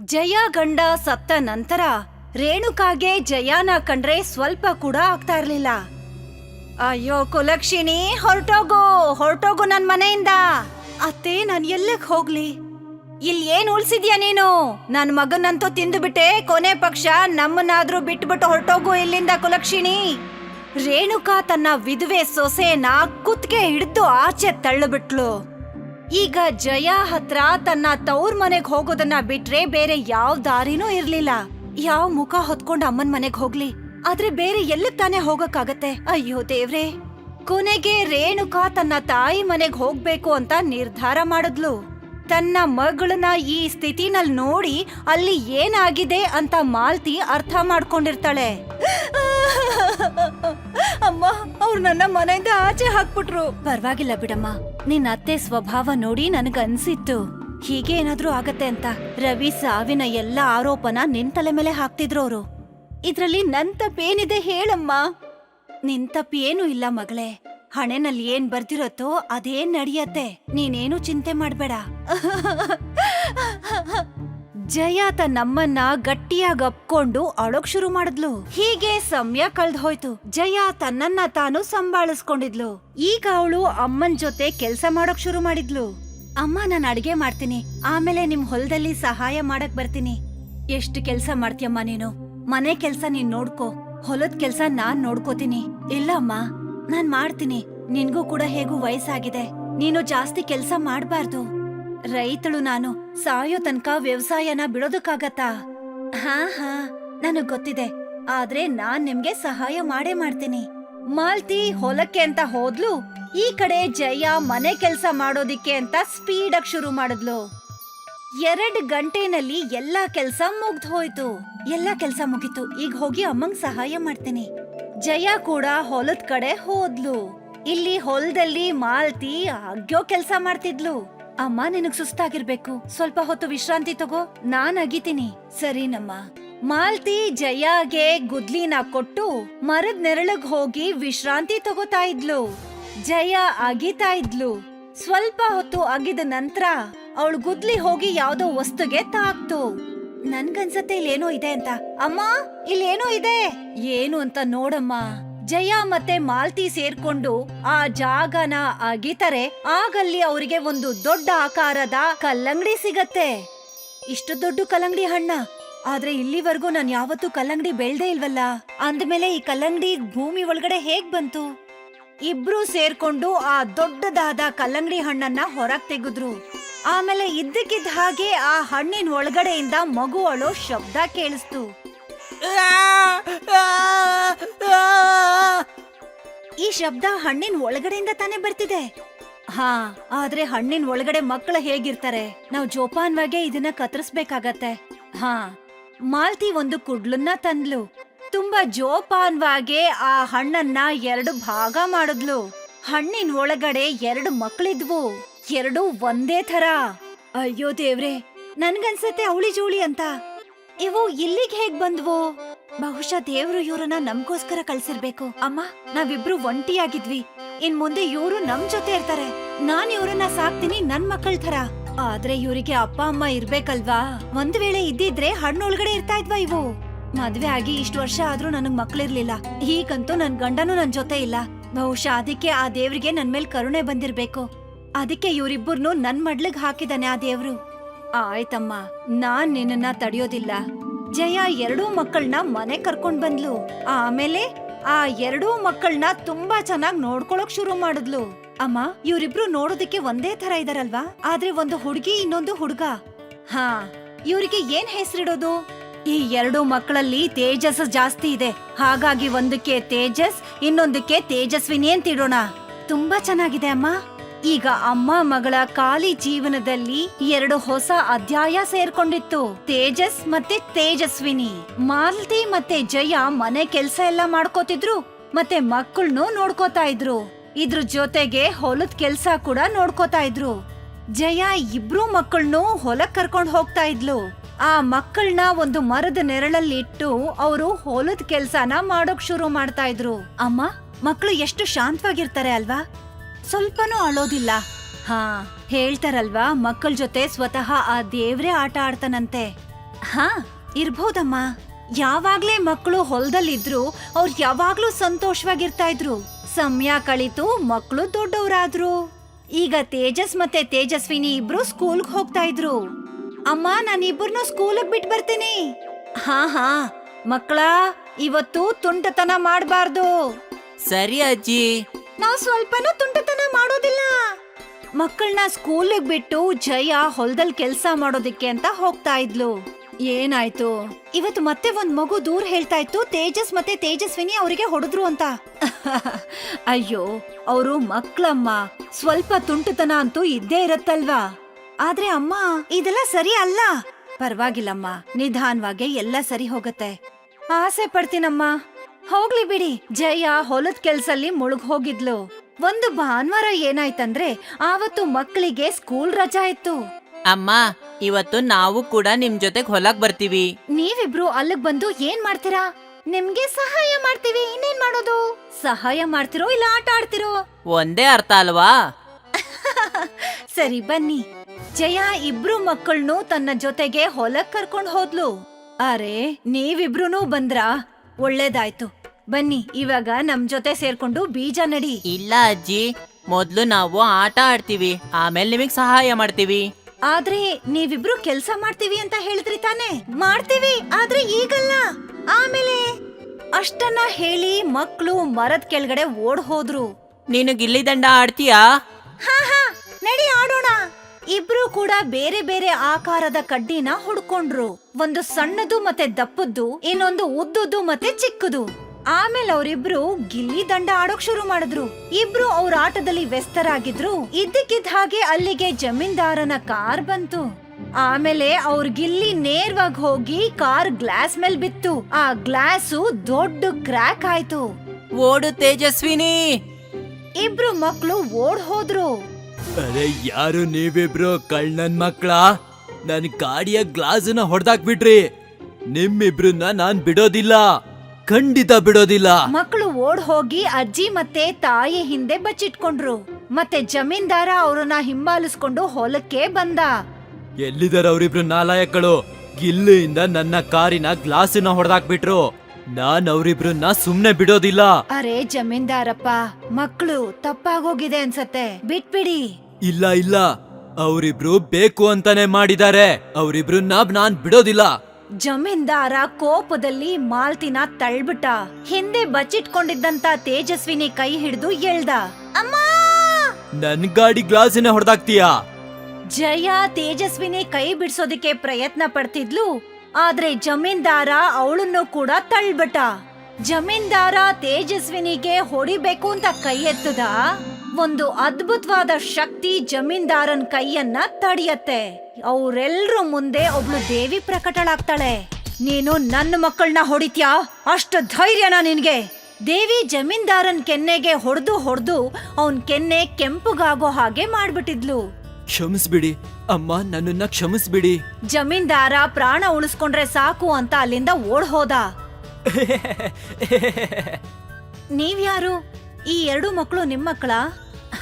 ಜಯ ಗಂಡ ಸತ್ತ ನಂತರ ರೇಣುಕಾಗೆ ಜಯಾನ ಕಂಡ್ರೆ ಸ್ವಲ್ಪ ಕೂಡ ಆಗ್ತಾ ಇರ್ಲಿಲ್ಲ. ಅಯ್ಯೋ ಕುಲಕ್ಷಿಣಿ, ಹೊರಟೋಗು ಹೊರಟೋಗು ನನ್ ಮನೆಯಿಂದ. ಅತ್ತೆ, ನಾನು ಎಲ್ಲಕ್ ಹೋಗ್ಲಿ? ಇಲ್ಲಿ ಏನ್ ಉಳ್ಸಿದ್ಯಾ ನೀನು? ನನ್ ಮಗನಂತೂ ತಿಂದುಬಿಟ್ಟೆ, ಕೊನೆ ಪಕ್ಷ ನಮ್ಮನ್ನಾದ್ರೂ ಬಿಟ್ಬಿಟ್ಟು ಹೊರಟೋಗು ಇಲ್ಲಿಂದ ಕುಲಕ್ಷಿಣಿ. ರೇಣುಕಾ ತನ್ನ ವಿಧವೆ ಸೊಸೆನ ಕುತ್ಗೆ ಹಿಡಿದು ಆಚೆ ತಳ್ಳುಬಿಟ್ಲು. ಈಗ ಜಯ ಹತ್ರ ತನ್ನ ತೌರ್ ಮನೆಗ್ ಹೋಗೋದನ್ನ ಬಿಟ್ರೆ ಬೇರೆ ಯಾವ ದಾರಿನೂ ಇರ್ಲಿಲ್ಲ. ಯಾವ ಮುಖ ಹೊತ್ಕೊಂಡ್ ಅಮ್ಮನ್ ಮನೆಗ್ ಹೋಗ್ಲಿ. ಆದ್ರೆ ಬೇರೆ ಎಲ್ಲಕ್ ತಾನೇ ಹೋಗಕ್ಕಾಗತ್ತೆ? ಅಯ್ಯೋ ದೇವ್ರೆ. ಕೊನೆಗೆ ರೇಣುಕಾ ತನ್ನ ತಾಯಿ ಮನೆಗ್ ಹೋಗ್ಬೇಕು ಅಂತ ನಿರ್ಧಾರ ಮಾಡಿದ್ಲು. ತನ್ನ ಮಗಳನ್ನ ಈ ಸ್ಥಿತಿನಲ್ಲಿ ನೋಡಿ ಅಲ್ಲಿ ಏನಾಗಿದೆ ಅಂತ ಮಾಲ್ತಿ ಅರ್ಥ ಮಾಡ್ಕೊಂಡಿರ್ತಾಳೆ. ಅಮ್ಮ, ಅವ್ರು ನನ್ನ ಮನೆಯಿಂದ ಆಚೆ ಹಾಕ್ಬಿಟ್ರು. ಪರವಾಗಿಲ್ಲ ಬಿಡಮ್ಮ ನಿನ್ ಅತ್ತೆ ಸ್ವಭಾವ ನೋಡಿ ನನಗನ್ಸಿತ್ತು. ಹೀಗೆ ಏನಾದ್ರೂ ಆಗತ್ತೆ ಅಂತ ರವಿ ಸಾವಿನ ಎಲ್ಲ ಆರೋಪನ ನಿನ್ ತಲೆ ಮೇಲೆ ಹಾಕ್ತಿದ್ರು ಅವರು. ಇದ್ರಲ್ಲಿ ನನ್ ತಪ್ಪೇನಿದೆ ಹೇಳಮ್ಮ. ನಿನ್ ತಪ್ಪೇನು ಇಲ್ಲ ಮಗಳೇ. ಹಣೆನಲ್ಲಿ ಏನ್ ಬರ್ದಿರತ್ತೋ ಅದೇನ್ ನಡೆಯತ್ತೆ. ನೀನೇನು ಚಿಂತೆ ಮಾಡ್ಬೇಡ. ಜಯ ತನ್ನಮ್ಮನ್ನ ಗಟ್ಟಿಯಾಗಿ ಅಪ್ಕೊಂಡು ಅಳೋಕ್ ಶುರು ಮಾಡಿದ್ಲು. ಹೀಗೆ ಸಮಯ ಕಳ್ದ್ ಹೋಯ್ತು. ಜಯ ತನ್ನನ್ನ ತಾನು ಸಂಭಾಳಿಸ್ಕೊಂಡಿದ್ಲು. ಈಗ ಅವಳು ಅಮ್ಮನ್ ಜೊತೆ ಕೆಲ್ಸ ಮಾಡೋಕ್ ಶುರು ಮಾಡಿದ್ಲು. ಅಮ್ಮ, ನಾನ್ ಅಡಿಗೆ ಮಾಡ್ತೀನಿ. ಆಮೇಲೆ ನಿಮ್ ಹೊಲದಲ್ಲಿ ಸಹಾಯ ಮಾಡಕ್ ಬರ್ತೀನಿ. ಎಷ್ಟು ಕೆಲ್ಸ ಮಾಡ್ತೀಯಮ್ಮ ನೀನು? ಮನೆ ಕೆಲ್ಸ ನೀನ್ ನೋಡ್ಕೋ. ಹೊಲದ್ ಕೆಲ್ಸ ನಾನ್ ನೋಡ್ಕೋತೀನಿ. ಇಲ್ಲ ಅಮ್ಮ ನಾನ್ ಮಾಡ್ತೀನಿ. ನಿನ್ಗೂ ಕೂಡ ಹೇಗೂ ವಯಸ್ಸಾಗಿದೆ. ನೀನು ಜಾಸ್ತಿ ಕೆಲ್ಸ ಮಾಡ್ಬಾರ್ದು. ರೈತಳು ನಾನು. ಸಾಯೋ ತನಕ ವ್ಯವಸಾಯನ ಬಿಡೋದಕ್ಕಾಗತ್ತಾ? ಹಾ ಹಾ, ನನಗ್ ಗೊತ್ತಿದೆ. ಆದ್ರೆ ನಾನ್ ನಿಮ್ಗೆ ಸಹಾಯ ಮಾಡೇ ಮಾಡ್ತೀನಿ. ಮಾಲ್ತಿ ಹೊಲಕ್ಕೆ ಅಂತ ಹೋದ್ಲು, ಈ ಕಡೆ ಜಯ ಮನೆ ಕೆಲ್ಸ ಮಾಡೋದಿಕ್ಕೆ ಅಂತ ಸ್ಪೀಡಾಗ್ ಶುರು ಮಾಡಿದ್ಲು. ಎರಡ್ ಗಂಟೆನಲ್ಲಿ ಎಲ್ಲಾ ಕೆಲ್ಸ ಮುಗ್ದು ಹೋಯ್ತು. ಎಲ್ಲಾ ಕೆಲ್ಸ ಮುಗೀತು. ಈಗ ಹೋಗಿ ಅಮ್ಮಂಗ್ ಸಹಾಯ ಮಾಡ್ತೀನಿ. ಜಯ ಕೂಡ ಹೊಲದ್ ಕಡೆ ಹೋದ್ಲು. ಇಲ್ಲಿ ಹೊಲದಲ್ಲಿ ಮಾಲ್ತಿ ಅಗ್ಯೋ ಕೆಲ್ಸ ಮಾಡ್ತಿದ್ಲು. ಅಮ್ಮ ನಿನಗ್ ಸುಸ್ತಾಗಿರ್ಬೇಕು. ಸ್ವಲ್ಪ ಹೊತ್ತು ವಿಶ್ರಾಂತಿ ತಗೋ, ನಾನ್ ಅಗಿತೀನಿ. ಸರಿನಮ್ಮ. ಮಾಲ್ತಿ, ಜಯಾಗೆ ಗುದ್ಲಿನ ಕೊಟ್ಟು ಮರದ ನೆರಳಗ್ ಹೋಗಿ ವಿಶ್ರಾಂತಿ ತಗೋತಾ ಇದ್ಲು. ಜಯ ಅಗಿತಾ ಇದ್ಲು. ಸ್ವಲ್ಪ ಹೊತ್ತು ಅಗಿದ ನಂತರ ಅವಳು ಗುದ್ಲಿ ಹೋಗಿ ಯಾವ್ದೋ ವಸ್ತುಗೆ ತಾಕ್ತು. ನನ್ಗನ್ಸತ್ತೆ ಇಲ್ಲೇನೋ ಇದೆ ಅಂತ. ಅಮ್ಮ, ಇಲ್ಲೇನೋ ಇದೆ. ಏನು ಅಂತ ನೋಡಮ್ಮ. ಜಯ ಮತ್ತೆ ಮಾಲ್ತಿ ಸೇರ್ಕೊಂಡು ಆ ಜಾಗನ ಅಗಿತರೆ ಆಗಲ್ಲಿ ಅವರಿಗೆ ಒಂದು ದೊಡ್ಡ ಆಕಾರದ ಕಲ್ಲಂಗಡಿ ಸಿಗತ್ತೆ. ಇಷ್ಟು ದೊಡ್ಡ ಕಲ್ಲಂಗಡಿ ಹಣ್ಣ ಆದ್ರೆ ಇಲ್ಲಿವರೆಗೂ ನಾನು ಯಾವತ್ತೂ ಕಲ್ಲಂಗಡಿ ಬೆಳ್ದೇ ಇಲ್ವಲ್ಲ? ಅಂದ್ಮೇಲೆ ಈ ಕಲ್ಲಂಗಡಿ ಭೂಮಿ ಒಳಗಡೆ ಹೇಗ್ ಬಂತು? ಇಬ್ರು ಸೇರ್ಕೊಂಡು ಆ ದೊಡ್ಡದಾದ ಕಲ್ಲಂಗಡಿ ಹಣ್ಣನ್ನ ಹೊರಗ್ ತೆಗೆದ್ರು. ಆಮೇಲೆ ಇದ್ದಕ್ಕಿದ್ದ ಹಾಗೆ ಆ ಹಣ್ಣಿನ ಒಳಗಡೆಯಿಂದ ಮಗು ಅಳೋ ಶಬ್ದ ಕೇಳಿಸ್ತು. ಈ ಶಬ್ದ ಹಣ್ಣಿನ ಒಳಗಡೆಯಿಂದ ತಾನೇ ಬರ್ತಿದೆ. ಹಾ, ಆದ್ರೆ ಹಣ್ಣಿನ ಒಳಗಡೆ ಮಕ್ಕಳು ಹೇಗಿರ್ತಾರೆ? ನಾವು ಜೋಪಾನ್ವಾಗೆ ಇದನ್ನ ಕತ್ತರಿಸ್ಬೇಕಾಗತ್ತೆ. ಹಾ, ಮಾಲ್ತಿ ಒಂದು ಕುಡ್ಲನ್ನ ತಂದ್ಲು. ತುಂಬಾ ಜೋಪಾನ್ವಾಗೆ ಆ ಹಣ್ಣನ್ನ ಎರಡು ಭಾಗ ಮಾಡಿದ್ಲು. ಹಣ್ಣಿನ ಒಳಗಡೆ ಎರಡು ಮಕ್ಕಳಿದ್ವು ಎರಡು ಒಂದೇ ತರ ಅಯ್ಯೋ ದೇವ್ರೆ, ನನ್ಗನ್ಸತ್ತೆ ಅವಳಿ ಜೋಳಿ ಅಂತ. ಇವು ಇಲ್ಲಿಗೆ ಹೇಗ್ ಬಂದ್ವು? ಬಹುಶಃ ದೇವ್ರು ಇವ್ರನ್ನ ನಮ್ಗೋಸ್ಕರ ಕಳ್ಸಿರ್ಬೇಕು. ಅಮ್ಮ, ನಾವಿಬ್ರು ಒಂಟಿಯಾಗಿದ್ವಿ. ಇನ್ ಮುಂದೆ ಇವ್ರು ನಮ್ ಜೊತೆ ಇರ್ತಾರೆ. ನಾನ್ ಇವ್ರನ್ನ ಸಾಕ್ತೀನಿ ನನ್ ಮಕ್ಕಳ ತರ ಆದ್ರೆ ಇವರಿಗೆ ಅಪ್ಪ, ಅಮ್ಮ ಇರ್ಬೇಕಲ್ವಾ? ಒಂದ್ ವೇಳೆ ಇದ್ದಿದ್ರೆ ಹಣ್ಣೊಳಗಡೆ ಇರ್ತಾ ಇದ್ವಾ ಇವು? ಮದ್ವೆ ಆಗಿ ಇಷ್ಟು ವರ್ಷ ಆದ್ರೂ ನನಗ್ ಮಕ್ಳಿರ್ಲಿಲ್ಲ. ಈಗಂತೂ ನನ್ ಗಂಡನೂ ನನ್ ಜೊತೆ ಇಲ್ಲ. ಬಹುಶಃ ಅದಕ್ಕೆ ಆ ದೇವ್ರಿಗೆ ನನ್ ಮೇಲ್ ಕರುಣೆ ಬಂದಿರ್ಬೇಕು. ಅದಕ್ಕೆ ಇವ್ರಿಬ್ಬರ್ನು ನನ್ ಮಡ್ಲಿಗ್ ಹಾಕಿದಾನೆ ಆ ದೇವ್ರು. ಆಯ್ತಮ್ಮ, ನಾನ್ ನಿನ್ನನ್ನ ತಡೆಯೋದಿಲ್ಲ. ಜಯ ಎರಡೂ ಮಕ್ಕಳನ್ನ ಮನೆ ಕರ್ಕೊಂಡ್ ಬಂದ್ಲು. ಆಮೇಲೆ ಆ ಎರಡೂ ಮಕ್ಕಳನ್ನ ತುಂಬಾ ಚೆನ್ನಾಗಿ ನೋಡ್ಕೊಳಕ್ ಶುರು ಮಾಡಿದ್ಲು. ಅಮ್ಮ, ಇವ್ರಿಬ್ರು ನೋಡೋದಕ್ಕೆ ಒಂದೇ ತರ ಇದಾರಲ್ವಾ? ಆದ್ರೆ ಒಂದು ಹುಡುಗಿ, ಇನ್ನೊಂದು ಹುಡುಗ. ಹಾ, ಇವ್ರಿಗೆ ಏನ್ ಹೆಸರಿಡೋದು? ಈ ಎರಡು ಮಕ್ಕಳಲ್ಲಿ ತೇಜಸ್ ಜಾಸ್ತಿ ಇದೆ. ಹಾಗಾಗಿ ಒಂದಕ್ಕೆ ತೇಜಸ್, ಇನ್ನೊಂದಕ್ಕೆ ತೇಜಸ್ವಿನಿ ಅಂತ ಇಡೋಣ ತುಂಬಾ ಚೆನ್ನಾಗಿದೆ ಅಮ್ಮ. ಈಗ ಅಮ್ಮ ಮಗಳ ಖಾಲಿ ಜೀವನದಲ್ಲಿ ಎರಡು ಹೊಸ ಅಧ್ಯಾಯ ಸೇರ್ಕೊಂಡಿತ್ತು. ತೇಜಸ್ ಮತ್ತೆ ತೇಜಸ್ವಿನಿ. ಮಾಲತಿ ಮತ್ತೆ ಜಯ ಮನೆ ಕೆಲ್ಸ ಎಲ್ಲ ಮಾಡ್ಕೋತಿದ್ರು, ಮತ್ತೆ ಮಕ್ಕಳನ್ನು ನೋಡ್ಕೋತಾ ಇದ್ರು. ಇದ್ರ ಜೊತೆಗೆ ಹೊಲದ್ ಕೆಲ್ಸ ಕೂಡ ನೋಡ್ಕೋತಾ ಇದ್ರು. ಜಯ ಇಬ್ರು ಮಕ್ಕಳನ್ನು ಹೊಲಕ್ ಕರ್ಕೊಂಡ್ ಹೋಗ್ತಾ ಇದ್ಲು. ಆ ಮಕ್ಕಳನ್ನ ಒಂದು ಮರದ ನೆರಳಲ್ಲಿ ಇಟ್ಟು ಅವರು ಹೊಲದ ಕೆಲ್ಸನ ಮಾಡೋಕ್ ಶುರು ಮಾಡ್ತಾ ಇದ್ರು. ಅಮ್ಮ ಮಕ್ಕಳು ಎಷ್ಟು ಶಾಂತವಾಗಿರ್ತಾರೆ ಅಲ್ವಾ? ಸ್ವಲ್ಪನೂ ಅಳೋದಿಲ್ಲ. ಹಾ, ಹೇಳ್ತಾರಲ್ವಾ, ಮಕ್ಕಳ ಜೊತೆ ಸ್ವತಃ ಆ ದೇವ್ರೇ ಆಟ ಆಡ್ತಾನಂತೆ. ಹಾ, ಇರ್ಬೋದಮ್ಮ. ಯಾವಾಗ್ಲೇ ಮಕ್ಕಳು ಹೊಲದಲ್ಲಿದ್ರು ಅವ್ರು ಯಾವಾಗ್ಲೂ ಸಂತೋಷವಾಗಿರ್ತಾ ಇದ್ರು ಸಮಯ ಕಳಿತು, ಮಕ್ಕಳು ದೊಡ್ಡವರಾದ್ರು. ಈಗ ತೇಜಸ್ ಮತ್ತೆ ತೇಜಸ್ವಿನಿ ಇಬ್ರು ಸ್ಕೂಲ್ಗ್ ಹೋಗ್ತಾ ಇದ್ರು ಅಮ್ಮ ನಾನಿಬ್ಬರನ್ನು ಸ್ಕೂಲಿಗೆ ಬಿಟ್ಟು ಬರ್ತೀನಿ. ಹಾ ಹಾ, ಮಕ್ಕಳ, ಇವತ್ತು ತುಂಟತನ ಮಾಡಬಾರ್ದು. ಸರಿ ಅಜ್ಜಿ. ನಾವು ಸ್ವಲ್ಪನೂ ತುಂಟತನ ಮಾಡೋದಿಲ್ಲ. ಮಕ್ಕಳನ್ನ ಸ್ಕೂಲಿಗೆ ಬಿಟ್ಟು ಜಯ ಹೊಲದಲ್ಲಿ ಕೆಲಸ ಮಾಡೋದಿಕ್ಕೆ ಅಂತ ಹೋಗ್ತಾ ಇದ್ಲು. ಏನಾಯ್ತು? ಇವತ್ತು ಮತ್ತೆ ಒಂದ್ ಮಗು ದೂರ ಹೇಳ್ತಾ ಇತ್ತು, ತೇಜಸ್ ಮತ್ತೆ ತೇಜಸ್ವಿನಿ ಅವರಿಗೆ ಹೊಡೆದ್ರು ಅಂತ. ಅಯ್ಯೋ, ಅವರು ಮಕ್ಕಳಮ್ಮ ಸ್ವಲ್ಪ ತುಂಟತನ ಅಂತೂ ಇದ್ದೇ ಇರತ್ತಲ್ವಾ? ಆದ್ರೆ ಅಮ್ಮ, ಇದೆಲ್ಲ ಸರಿ ಅಲ್ಲ. ಪರವಾಗಿಲ್ಲಮ್ಮ, ನಿಧಾನವಾಗಿ ಎಲ್ಲ ಸರಿ ಹೋಗತ್ತೆ. ಆಸೆ ಪಡ್ತೀನಮ್ಮ. ಹೋಗ್ಲಿ ಬಿಡಿ. ಜಯ ಹೊಲದ ಕೆಲ್ಸಲ್ಲಿ ಮುಳುಗ್ ಹೋಗಿದ್ಲು. ಒಂದು ಭಾನುವಾರ ಏನಾಯ್ತಂದ್ರೆ ಆವತ್ತು ಮಕ್ಕಳಿಗೆ ಸ್ಕೂಲ್ ರಜಾ ಇತ್ತು. ಅಮ್ಮ ಇವತ್ತು ನಾವು ಕೂಡ ನಿಮ್ ಜೊತೆಗ್ ಹೊಲಕ್ ಬರ್ತೀವಿ. ನೀವಿಬ್ರು ಅಲ್ಲಿಗ್ ಬಂದು ಏನ್ ಮಾಡ್ತೀರಾ? ನಿಮ್ಗೆ ಸಹಾಯ ಮಾಡ್ತೀವಿ ಇನ್ನೇನ್ ಮಾಡೋದು? ಸಹಾಯ ಮಾಡ್ತಿರೋ ಇಲ್ಲ ಆಟ ಆಡ್ತಿರೋ? ಒಂದೇ ಅರ್ಥ ಅಲ್ವಾ? ಸರಿ ಬನ್ನಿ. ಜಯ ಇಬ್ರು ಮಕ್ಕಳನ್ನು ತನ್ನ ಜೊತೆಗೆ ಹೊಲಕ್ ಕರ್ಕೊಂಡ್ ಹೋದ್ಲು. ಅರೆ ನೀವಿಬ್ರು ಬಂದ್ರಾ? ಒಳ್ಳೇದಾಯ್ತು. ಬನ್ನಿ ಇವಾಗ ನಮ್ ಜೊತೆ ಸೇರ್ಕೊಂಡು ಬೀಜ ನಡಿ. ಇಲ್ಲ ಅಜ್ಜಿ ಮೊದ್ಲು ನಾವು ಆಟ ಆಡ್ತೀವಿ ಆಮೇಲೆ ನಿಮಗ್ ಸಹಾಯ ಮಾಡ್ತೀವಿ. ಆದ್ರೆ ನೀವಿಬ್ರು ಕೆಲ್ಸ ಮಾಡ್ತೀವಿ ಅಂತ ಹೇಳಿದ್ರಿ ತಾನೆ? ಮಾಡ್ತೀವಿ ಆದ್ರೆ ಈಗಲ್ಲ. ಆಮೇಲೆ ಅಷ್ಟನ್ನ ಹೇಳಿ ಮಕ್ಕಳು ಮರದ ಕೆಳಗಡೆ ಓಡ್ ಹೋದ್ರು ನೀನು ಗಿಲ್ಲಿ ದಂಡ ಆಡ್ತೀಯಾ? ಹಾ ಹಾ ನಡಿ ಆಡೋಣ. ಇಬ್ರು ಕೂಡ ಬೇರೆ ಬೇರೆ ಆಕಾರದ ಕಡ್ಡಿನ ಹುಡ್ಕೊಂಡ್ರು. ಒಂದು ಸಣ್ಣದು ಮತ್ತೆ ದಪ್ಪದ್ದು ಇನ್ನೊಂದು ಉದ್ದುದು ಮತ್ತೆ ಚಿಕ್ಕದು. ಆಮೇಲೆ ಅವರಿಬ್ರು ಗಿಲ್ಲಿ ದಂಡ ಆಡೋಕ್ ಶುರು ಮಾಡಿದ್ರು. ಇಬ್ರು ಅವ್ರ ಆಟದಲ್ಲಿ ವ್ಯಸ್ತರಾಗಿದ್ರು. ಇದ್ದಕ್ಕಿದ್ದ ಹಾಗೆ ಅಲ್ಲಿಗೆ ಜಮೀನ್ದಾರನ ಕಾರ್ ಬಂತು. ಆಮೇಲೆ ಅವ್ರ ಗಿಲ್ಲಿ ನೇರವಾಗಿ ಹೋಗಿ ಕಾರ್ ಗ್ಲಾಸ್ ಮೇಲ್ ಬಿತ್ತು. ಆ ಗ್ಲಾಸು ದೊಡ್ಡ ಕ್ರ್ಯಾಕ್ ಆಯ್ತು. ಓಡು ತೇಜಸ್ವಿನಿ! ಇಬ್ರು ಮಕ್ಕಳು ಓಡ್ ಹೋದ್ರು. ಅರೆ ಯಾರು ನೀವಿಬ್ರು ಕಳ್ಳನ್ ಮಕ್ಕಳ ನನ್ ಗಾಡಿಯ ಗ್ಲಾಸನ್ನ ಹೊಡೆದಾಕ್ಬಿಟ್ರಿ. ನಿಮ್ಮಿಬ್ರನ್ನ ನಾನ್ ಬಿಡೋದಿಲ್ಲ. ಖಂಡಿತ ಬಿಡೋದಿಲ್ಲ. ಮಕ್ಕಳು ಓಡ್ ಹೋಗಿ ಅಜ್ಜಿ ಮತ್ತೆ ತಾಯಿ ಹಿಂದೆ ಬಚ್ಚಿಟ್ಕೊಂಡ್ರು. ಮತ್ತೆ ಜಮೀನ್ದಾರ ಅವ್ರನ್ನ ಹಿಂಬಾಲಿಸ್ಕೊಂಡು ಹೊಲಕ್ಕೆ ಬಂದ. ಎಲ್ಲಿದಾರ ಅವ್ರಿಬ್ರು ನಾಲಯಕಳು? ಗಿಲ್ಲಿಯಿಂದ ನನ್ನ ಕಾರಿನ ಗ್ಲಾಸಿನ ಹೊಡೆದಾಕ್ಬಿಟ್ರು. ನಾನ್ ಅವ್ರಿಬ್ರನ್ನ ಸುಮ್ನೆ ಬಿಡೋದಿಲ್ಲ. ಅರೆ ಜಮೀನ್ದಾರಪ್ಪ ಮಕ್ಕಳು ತಪ್ಪಾಗೋಗಿದೆ ಅನ್ಸತ್ತೆ. ಬಿಟ್ಬಿಡಿ. ಇಲ್ಲ ಇಲ್ಲ. ಅವರಿಬ್ರು ಬೇಕು ಅಂತಾನೆ ಮಾಡಿದ್ದಾರೆ. ಅವರಿಬ್ರನ್ನ ನಾನ್ ಬಿಡೋದಿಲ್ಲ. ಜಮೀನ್ದಾರ ಕೋಪದಲ್ಲಿ ಮಾಲ್ತಿನ ತಳ್ಬಿಟ್ಟ. ಹಿಂದೆ ಬಚ್ಚಿಟ್ಕೊಂಡಿದ್ದಂತ ತೇಜಸ್ವಿನಿ ಕೈ ಹಿಡಿದು ಎಳ್ದ. ಅಮ್ಮ! ನನ್ ಗಾಡಿ ಗ್ಲಾಸನ್ನ ಹೊಡೆದಾಕ್ತೀಯಾ? ಜಯ ತೇಜಸ್ವಿನಿ ಕೈ ಬಿಡ್ಸೋದಿಕ್ಕೆ ಪ್ರಯತ್ನ ಪಡ್ತಿದ್ಲು. ಆದ್ರೆ ಜಮೀನ್ದಾರ ಅವಳನ್ನು ಕೂಡ ತಳ್ಬಿಟ್ಟ. ಜಮೀನ್ದಾರ ತೇಜಸ್ವಿನಿಗೆ ಹೊಡಿಬೇಕು ಅಂತ ಕೈ ಎತ್ತದ. ಒಂದು ಅದ್ಭುತವಾದ ಶಕ್ತಿ ಜಮೀನ್ದಾರನ್ ಕೈಯನ್ನ ತಡೆಯತ್ತೆ. ಅವರೆಲ್ಲರ ಮುಂದೆ ಒಬ್ಳು ದೇವಿ ಪ್ರಕಟಳಾಗ್ತಾಳೆ. ನೀನು ನನ್ನ ಮಕ್ಕಳನ್ನ ಹೊಡಿತ್ಯಾ? ಅಷ್ಟು ಧೈರ್ಯನಾ ನಿನ್ಗೆ. ದೇವಿ ಜಮೀನ್ದಾರನ್ ಕೆನ್ನೆಗೆ ಹೊಡೆದು ಹೊಡೆದು ಅವನ್ ಕೆನ್ನೆ ಕೆಂಪುಗಾಗೋ ಹಾಗೆ ಮಾಡ್ಬಿಟ್ಟಿದ್ಲು. ಕ್ಷಮಿಸ್ಬಿಡಿ. ಅಮ್ಮ ನನ್ನನ್ನ ಕ್ಷಮಿಸ್ಬಿಡಿ. ಜಮೀನ್ದಾರ ಪ್ರಾಣ ಉಳಿಸ್ಕೊಂಡ್ರೆ ಸಾಕು ಅಂತ ಅಲ್ಲಿಂದ ಓಡ್ ಹೋದ ನೀವ್ಯಾರು? ಈ ಎರಡು ಮಕ್ಕಳು ನಿಮ್ ಮಕ್ಕಳ?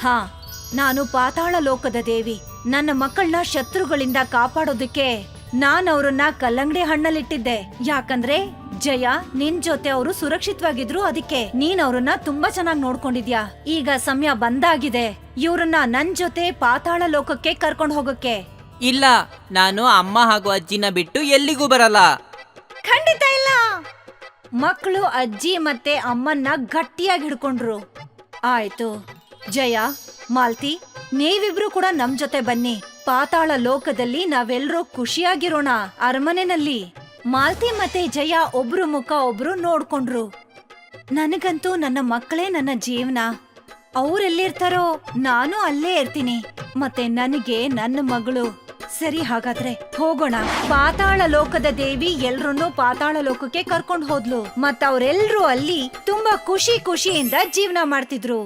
ಹಾ ನಾನು ಪಾತಾಳ ಲೋಕದ ದೇವಿ. ನನ್ನ ಮಕ್ಕಳನ್ನ ಶತ್ರುಗಳಿಂದ ಕಾಪಾಡೋದಕ್ಕೆ ನಾನ್ ಅವ್ರನ್ನ ಕಲ್ಲಂಗಡಿ ಹಣ್ಣಲ್ಲಿಟ್ಟಿದ್ದೆ. ಯಾಕಂದ್ರೆ ಜಯ ನಿನ್ ಜೊತೆ ಅವರು ಸುರಕ್ಷಿತವಾಗಿದ್ರು ಅದಕ್ಕೆ ನೀನ್ ಅವ್ರನ್ನ ತುಂಬಾ ಚೆನ್ನಾಗಿ ನೋಡ್ಕೊಂಡಿದ್ಯಾ. ಈಗ ಸಮಯ ಬಂದಾಗಿದೆ. ಇವ್ರನ್ನ ನನ್ ಜೊತೆ ಪಾತಾಳ ಲೋಕಕ್ಕೆ ಕರ್ಕೊಂಡು ಹೋಗಕ್ಕೆ. ಇಲ್ಲ ನಾನು ಅಮ್ಮ ಹಾಗೂ ಅಜ್ಜಿನ ಬಿಟ್ಟು ಎಲ್ಲಿಗೂ ಬರಲ್ಲ. ಖಂಡಿತ ಇಲ್ಲ. ಮಕ್ಕಳು ಅಜ್ಜಿ ಮತ್ತೆ ಅಮ್ಮನ್ನ ಗಟ್ಟಿಯಾಗಿ ಹಿಡ್ಕೊಂಡ್ರು. ಆಯ್ತು. ಜಯ ಮಾಲ್ತಿ ನೀವಿಬ್ರು ಕೂಡ ನಮ್ ಜೊತೆ ಬನ್ನಿ. ಪಾತಾಳ ಲೋಕದಲ್ಲಿ ನಾವೆಲ್ರೂ ಖುಷಿಯಾಗಿರೋಣ ಅರಮನೆನಲ್ಲಿ. ಮಾಲ್ತಿ ಮತ್ತೆ ಜಯ ಒಬ್ರು ಮುಖ ಒಬ್ರು ನೋಡ್ಕೊಂಡ್ರು. ನನಗಂತೂ ನನ್ನ ಮಕ್ಕಳೇ ನನ್ನ ಜೀವನ. ಅವ್ರೆಲ್ಲಿರ್ತಾರೋ ನಾನು ಅಲ್ಲೇ ಇರ್ತೀನಿ. ಮತ್ತೆ ನನಗೆ ನನ್ನ ಮಗಳು. ಸರಿ ಹಾಗಾದ್ರೆ ಹೋಗೋಣ. ಪಾತಾಳ ಲೋಕದ ದೇವಿ ಎಲ್ರನ್ನೂ ಪಾತಾಳ ಲೋಕಕ್ಕೆ ಕರ್ಕೊಂಡು ಹೋದ್ಲು. ಮತ್ತ ಅವ್ರೆಲ್ರೂ ಅಲ್ಲಿ ತುಂಬಾ ಖುಷಿ ಖುಷಿಯಿಂದ ಜೀವನ ಮಾಡ್ತಿದ್ರು.